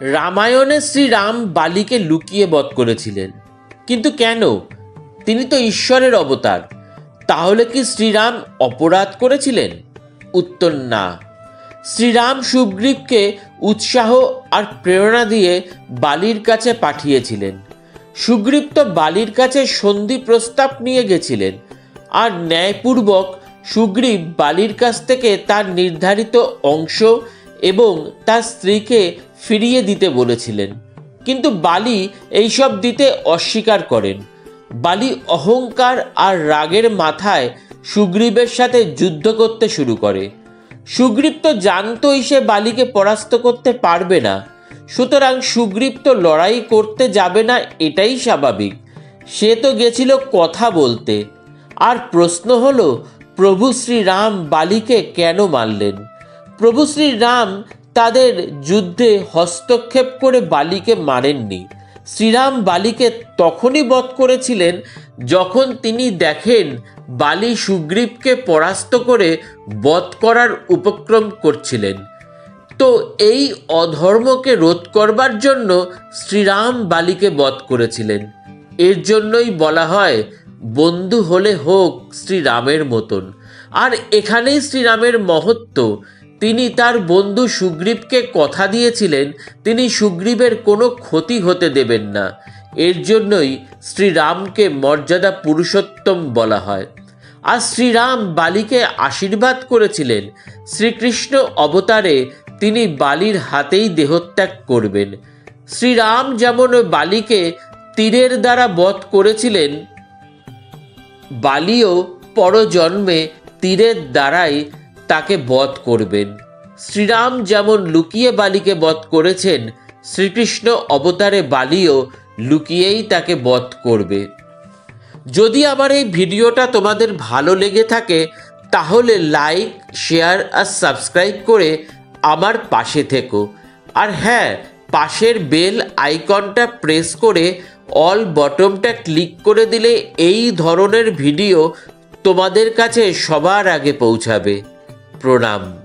রামায়ণে শ্রীরাম বালিকে লুকিয়ে বধ করেছিলেন। কিন্তু কেন? তিনি তো ঈশ্বরের অবতার। তাহলে কি শ্রীরাম অপরাধ করেছিলেন? উত্তর না। শ্রীরাম সুগ্রীবকে উৎসাহ আর প্রেরণা দিয়ে বালির কাছে পাঠিয়েছিলেন। সুগ্রীব তো বালির কাছে সন্ধি প্রস্তাব নিয়ে গেছিলেন। আর ন্যায়পূর্বক সুগ্রীব বালির কাছ থেকে তার নির্ধারিত অংশ এবং তার স্ত্রীকে ফিরিয়ে দিতে বলেছিলেন। কিন্তু বালি এইসব দিতে অস্বীকার করেন। বালি অহংকার আর রাগের মাথায় সুগ্রীবের সাথে যুদ্ধ করতে শুরু করে। সুগ্রীব তো জানতোই সে বালিকে পরাস্ত করতে পারবে না। সুতরাং সুগ্রীব তো লড়াই করতে যাবে না, এটাই স্বাভাবিক। সে তো গেছিল কথা বলতে। আর প্রশ্ন হলো, প্রভু শ্রীরাম বালিকে কেন মারলেন? প্রভু শ্রীরাম তাদের যুদ্ধে হস্তক্ষেপ করে বালিকে মারেননি। শ্রীরাম বালিকে তখনই বধ করেছিলেন যখন তিনি দেখেন বালি সুগ্রীবকে পরাস্ত করে বধ করার উপক্রম করছিলেন। তো এই অধর্মকে রোধ করবার জন্য শ্রীরাম বালিকে বধ করেছিলেন। এর জন্যই বলা হয়, বন্ধু হলে হোক শ্রীরামের মতন। আর এখানেই শ্রীরামের মহত্ব তিনি তার বন্ধু সুগ্রীবকে কথা দিয়েছিলেন, তিনি সুগ্রীবের কোনো ক্ষতি হতে দেবেন না। এর জন্যই শ্রীরামকে মর্যাদা পুরুষোত্তম বলা হয়। আর শ্রীরাম বালিকে আশীর্বাদ করেছিলেন। শ্রীকৃষ্ণ অবতারে তিনি বালির হাতেই দেহত্যাগ করবেন। শ্রীরাম যেমন বালিকে তীরের দ্বারা বধ করেছিলেন, বালিও পরজন্মে তীরের দ্বারাই তাকে বধ করবেন। শ্রীরাম যেমন লুকিয়ে বালিকে বধ করেছেন, শ্রীকৃষ্ণ অবতারে বালিও লুকিয়েই তাকে বধ করবে। যদি আমার এই ভিডিওটা তোমাদের ভালো লেগে থাকে, তাহলে লাইক, শেয়ার আর সাবস্ক্রাইব করে আমার পাশে থেকো। আর হ্যাঁ পাশের বেল আইকনটা প্রেস করে অল বটমটা ক্লিক করে দিলে এই ধরনের ভিডিও তোমাদের কাছে সবার আগে পৌঁছাবে। প্রণাম।